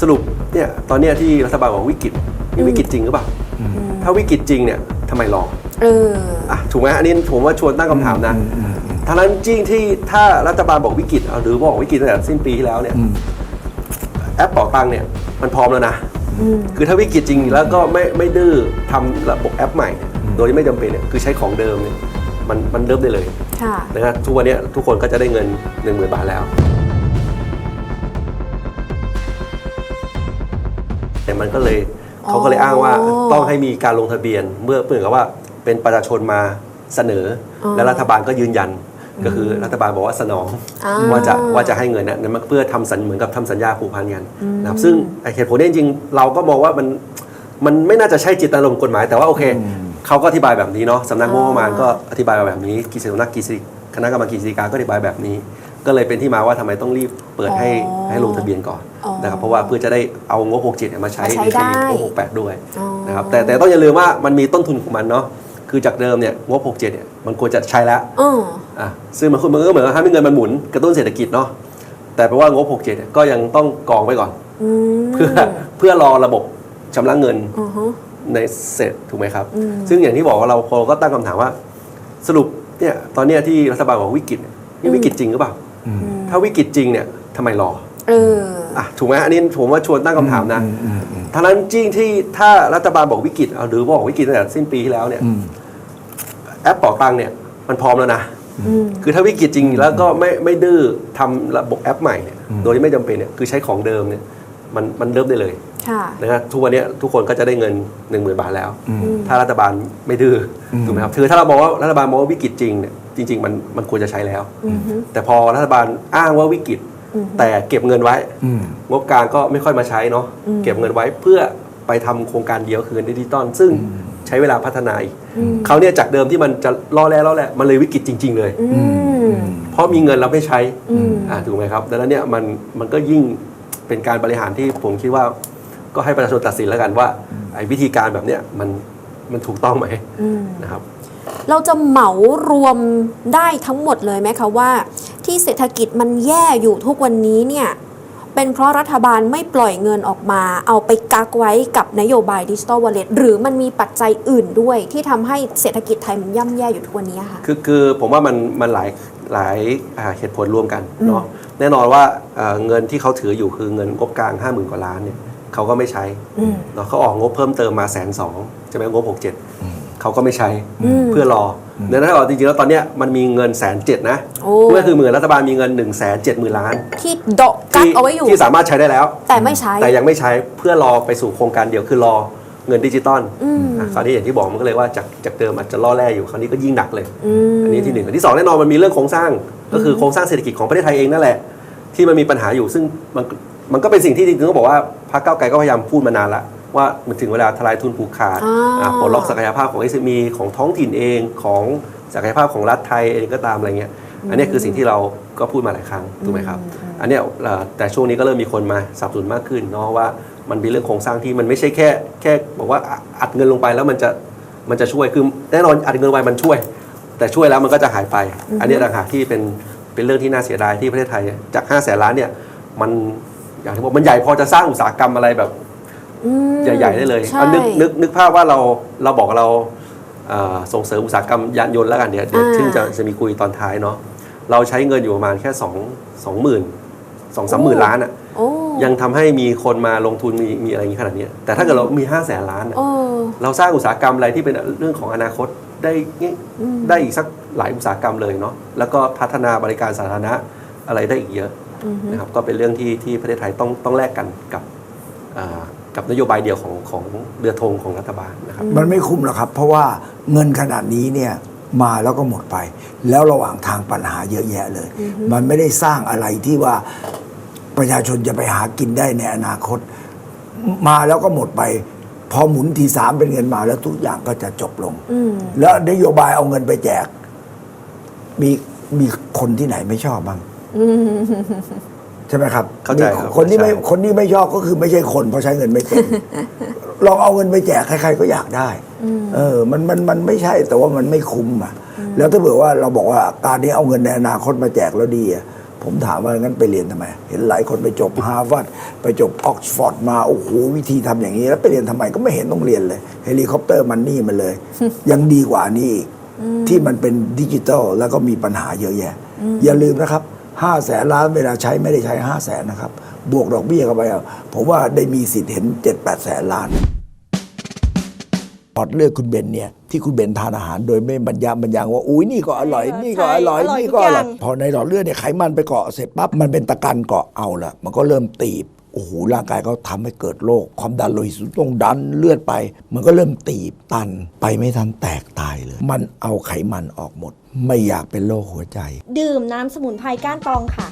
สรุปเนี่ยตอนเนี้ยที่รัฐบาลบอกวิกฤตนี่วิกฤตจริงหรือเปล่าถ้าวิกฤตจริงเนี่ยทำไมรอเอออะถูกไหมอันนี้ผมว่าชวนตั้งคำถามนะทั้งนั้นจริงที่ถ้ารัฐบาลบอกวิกฤตเอาหรือบอกวิกฤตตั้งแต่สิ้นปีที่แล้วเนี่ยแอปเป่าตังค์เนี่ยมันพร้อมแล้วนะคือถ้าวิกฤตจริงแล้วก็ไม่ไม่ดื้อทำระบบแอปใหม่ โดยที่ไม่จำเป็นเนี่ยคือใช้ของเดิมเนี่ยมันมันเริ่มได้เลยค่ะนะครับทุกวันเนี้ยทุกคนก็จะได้เงิน 1 0,000 บาทแล้ว แต่มันก็เลยเขาก็เลยอ้างว่าอ๋อต้องให้มีการลงทะเบียนเมื่อเพื่อนกับว่าเป็นประชาชนมาเสนอออและรัฐบาลก็ยืนยัน ก็คือรัฐบาลบอกว่าสนองอ่าว่าจะว่าจะให้เงินนะนั่นมันเพื่อทำสัญเหมือนกับทำสัญญาผูกพันกันนะครับซึ่งไอ้เหตุผลเนี่ยจริงๆเราก็มองว่ามันมันไม่น่าจะใช่จิตอารมณ์กฎหมายแต่ว่าโอเคเขาก็อธิบายแบบนี้เนาะสำนักงบประมาณก็อธิบายมาแบบนี้กิจสำนักกิจคณะกรรมการกิจการก็อธิบายแบบนี้ ก็เลยเป็นที่มาว่าทำไมต้องรีบเปิดให้อ๋อให้ลงทะเบียนก่อนอ๋อ นะครับเพราะว่าเพื่อจะได้เอางบ 67เนี่ยมาใช้มาใช้ในปีได้งบ68 ด้วยอ๋อนะครับแต่แต่ต้องอย่าลืมว่ามันมีต้นทุนของมันเนาะคือจากเดิมเนี่ยงบ 67 เนี่ยมันควรจะใช้แล้วเอออะซึ่งมันมันก็เหมือนกับให้เงินมันหมุนกระตุ้นเศรษฐกิจเนาะแต่แปลว่างบ 67 เนี่ยก็ยังต้องกองไว้ก่อนอืมเพื่อเพื่อรอระบบชำระเงินอือฮึในเสร็จถูกไหมครับอืมซึ่งอย่างที่บอกว่าเราพอก็ตั้งคำถามว่า สรุปเนี่ยตอนเนี้ยที่รัฐบาลบอกวิกฤตเนี่ยนี่วิกฤตจริงหรือเปล่าถ้าวิกฤตจริงเนี่ยทำไมรอเออ อะถูกไหมอันนี้ผมว่าชวนตั้งคำถามนะทั้งนั้นจริงที่ถ้ารัฐบาลบอกวิกฤตเอาหรือบอกวิกฤตตั้งแต่สิ้นปีที่แล้วเนี่ยแอปเป่าตังค์เนี่ยมันพร้อมแล้วนะอืมคือถ้าวิกฤตจริงแล้วก็ไม่ไม่ดื้อทำระบบแอปใหม่เนี่ยโดยที่ไม่จำเป็นเนี่ยคือใช้ของเดิมเนี่ยมันมันเริ่มได้เลยค่ะนะครับทุกวันเนี้ยทุกคนก็จะได้เงิน 1 0,000 บาทแล้ว ถ้ารัฐบาลไม่ดื้ออถูกไหมครับคือถ้าเรามองว่ารัฐบาลมองว่าวิกฤตจริงเนี่ยจริง ๆ มันมันควรจะใช้แล้วอือฮึแต่พอรัฐบาลอ้างว่าวิกฤตอืม แต่เก็บเงินไว้ งบกลางก็ไม่ค่อยมาใช้เนาะอืมเก็บเงินไว้เพื่อไปทำโครงการเดียวคือเงินดิจิตอลซึ่งใช้เวลาพัฒนาอีกอืมเขาวเนี่ยจากเดิมที่มันจะล่อแร่ล่อแร่มันเลยวิกฤตจริง ๆ เลยอืมเพราะมีเงินเราไม่ใช้อืมอ่าถูกไหมครับ ดังนั้นเนี่ยมันมันก็ยิ่งเป็นการบริหารที่ผมคิดว่า ก็ให้ประชาชนตัดสินแล้วกันว่าไอ้วิธีการแบบเนี้ยมัน มันถูกต้องไหมอืมนะครับ เราจะเหมารวมได้ทั้งหมดเลยไหมคะว่า ที่เศรษฐกิจมันแย่อยู่ทุกวันนี้เนี่ยเป็นเพราะรัฐบาลไม่ปล่อยเงินออกมา เอาไปกักไว้กับนโยบายดิจิ t a ลวอลเล็ตหรือมันมีปัจจัยอื่นด้วย ที่ทำให้เศรษฐกิจไทยมันย่ำแย่อยู่ทุกวันนี้ค่ะคือคือผมว่ามันมันหลายหลายอ่าเหตุผลรวมกันเนาะแน่นอนว่าเอ่อเงินที่เขาถืออยู่คือเงินงบกลาง 5 0,000 กว่าล้านเนี่ย เขาก็ไม่ใช้อืมเนาะเขาออกงบเพิ่มเติมมาแสนสองใช่ไหมงบ67เขาก็ไม่ใช้อืมเพื่อรออดังนั้นถ้าเอาจริงๆแล้วตอนเนี้ยมันมีเงินแสนเจ็ดนะโอ้เมื่อคือเหมือนรัฐบาลมีเงิน1นึ่งแสนเจ็ดหมื่นล้าน ที่เดาะกักที่เอาไว้อยู่ ที่สามารถใช้ได้แล้ว แต่ไม่ใช้แต่ยังไม่ใช้เพื่อรอไปสู่โครงการเดียวคือรอเงินดิจิตอลอืมอะคราวนี้อย่างที่บอกมันก็เลยว่าจากจากเดิมอาจจะล่อแร่อยู่คราวนี้ก็ยิ่งหนักเลยอืมอันนี้ที่หนึ่งอันที่สองแน่นอนมันมีเรื่องโครงสร้างก็คือโครงสร้างเศรษฐกิจของประเทศไทยเองนั่นแหละที่มันมีปัญหาอยู่ซึ่ง มันมันก็เป็นสิ่งที่จริงๆต้องบอกว่าพรรคก้าวไกลก็พยายามพูดมานานละว่ามันถึงเวลาทลายทุนผูกขาดอ่า อะปลดล็อกศักยภาพของ SME ของท้องถิ่นเองของศักยภาพของรัฐไทยเองก็ตามอะไรเงี้ยอันนี้คือสิ่งที่เราก็พูดมาหลายครั้งถูกไหมครับ อันเนี้ยเอ่อแต่ช่วงนี้ก็เริ่มมีคนมาสนับสนุนมากขึ้นเนาะว่ามันมีเรื่องโครงสร้างที่มันไม่ใช่แค่แค่บอกว่าอัดเงินลงไปแล้วมันจะมันจะช่วยคือแน่นอนอัดเงินลงไปมันช่วย แต่ช่วยแล้วมันก็จะหายไป อันนี้ต่างหากที่เป็นเป็นเรื่องที่น่าเสียดายที่ประเทศไทยจาก5แสนล้านเนี่ยมัน อย่างที่บอกมันใหญ่พอจะสร้างอุตสาหกรรมอะไรแบบอืมใหญ่ ๆ ได้เลยใช่ เอานึกนึกนึกภาพว่าเราเราบอกเราเอ่อส่งเสริมอุตสาหกรรมยานยนต์แล้วกันเดี๋ยวเดี๋ยวอ่า ซึ่งจะจะมีคุยตอนท้ายเนาะเราใช้เงินอยู่ประมาณแค่สองสองหมื่นสองสามหมื่นล้านอะโอ้ยังทำให้มีคนมาลงทุนมีมีอะไรอย่างนี้ขนาดเนี้ยแต่ถ้าเกิดเรามี5้าแสนล้านอะโอ้เราสร้างอุตสาหกรรมอะไรที่เป็นเรื่องของอนาคตได้งี้อืม ได้อีกสักหลายอุตสาหกรรมเลยเนาะแล้วก็พัฒนาบริการสาธารณะอะไรได้อีกเยอะอือฮึ นะครับก็เป็นเรื่องที่ที่ประเทศไทยต้องต้องแลกกันกับอ่ากับนโยบายเดียวของของเรือธงของรัฐบาลนะครับมันไม่คุ้มหรอกครับ เพราะว่าเงินขนาดนี้เนี่ยมาแล้วก็หมดไป แล้วระหว่างทางปัญหาเยอะแยะเลย มันไม่ได้สร้างอะไรที่ว่าประชาชนจะไปหากินได้ในอนาคต มาแล้วก็หมดไป พอหมุนทีสามเป็นเงินมาแล้วทุกอย่างก็จะจบลงอืมแล้วนโยบายเอาเงินไปแจก มีมีคนที่ไหนไม่ชอบบ้าง ใช่ไหมครับเข้าใจมีครับคนที่ไม่ใช่คนที่ไม่ชอบก็คือไม่ใช่คนเพราะใช้เงินไม่เป็น ลองเอาเงินไปแจกใครๆก็อยากได้ เออ มันมันมันไม่ใช่แต่ว่ามันไม่คุ้มอะ แล้วถ้าเผื่อว่าเราบอกว่าการนี้เอาเงินในอนาคตมาแจกแล้วดีอะผมถามว่างั้นไปเรียนทำไม เห็นหลายคนไปจบฮาร์วาร์ดไปจบออกซฟอร์ดมาโอ้โหวิธีทำอย่างนี้แล้วไปเรียนทำไมก็ไม่เห็นต้องเรียนเลยเฮลิคอปเตอร์มันนี่มันเลย ยังดีกว่านี้อีกที่มันเป็นดิจิตอลแล้วก็มีปัญหาเยอะแยะ อย่าลืมนะครับ ห้าแสนล้านเวลาใช้ไม่ได้ใช้ห้าแสนนะครับ บวกดอกเบี้ยเข้าไปอะผมว่าได้มีสิทธิ์เห็นเจ็ดแปดแสนล้านพอดเลือกคุณเบนเนี่ยที่คุณเบนทานอาหารโดยไม่บรรยามบรรยังว่าอุ้ยนี่ก็อร่อยใช่นี่ก็อร่อยใช่อร่อยนี่ก็อทุกอร่อยย่างพอในหลอดเลือดเนี่ยไขมันไปเกาะเสร็จปั๊บมันเป็นตะกันเกาะเอาละมันก็เริ่มตีบ โอ้โหร่างกายเขาทำให้เกิดโรคความดันโลหิตสูงต้องดันเลือดไป มันก็เริ่มตีบตันไปไม่ทันแตกตายเลย มันเอาไขมันออกหมด ไม่อยากเป็นโรคหัวใจ ดื่มน้ำสมุนไพรก้านตองค่ะ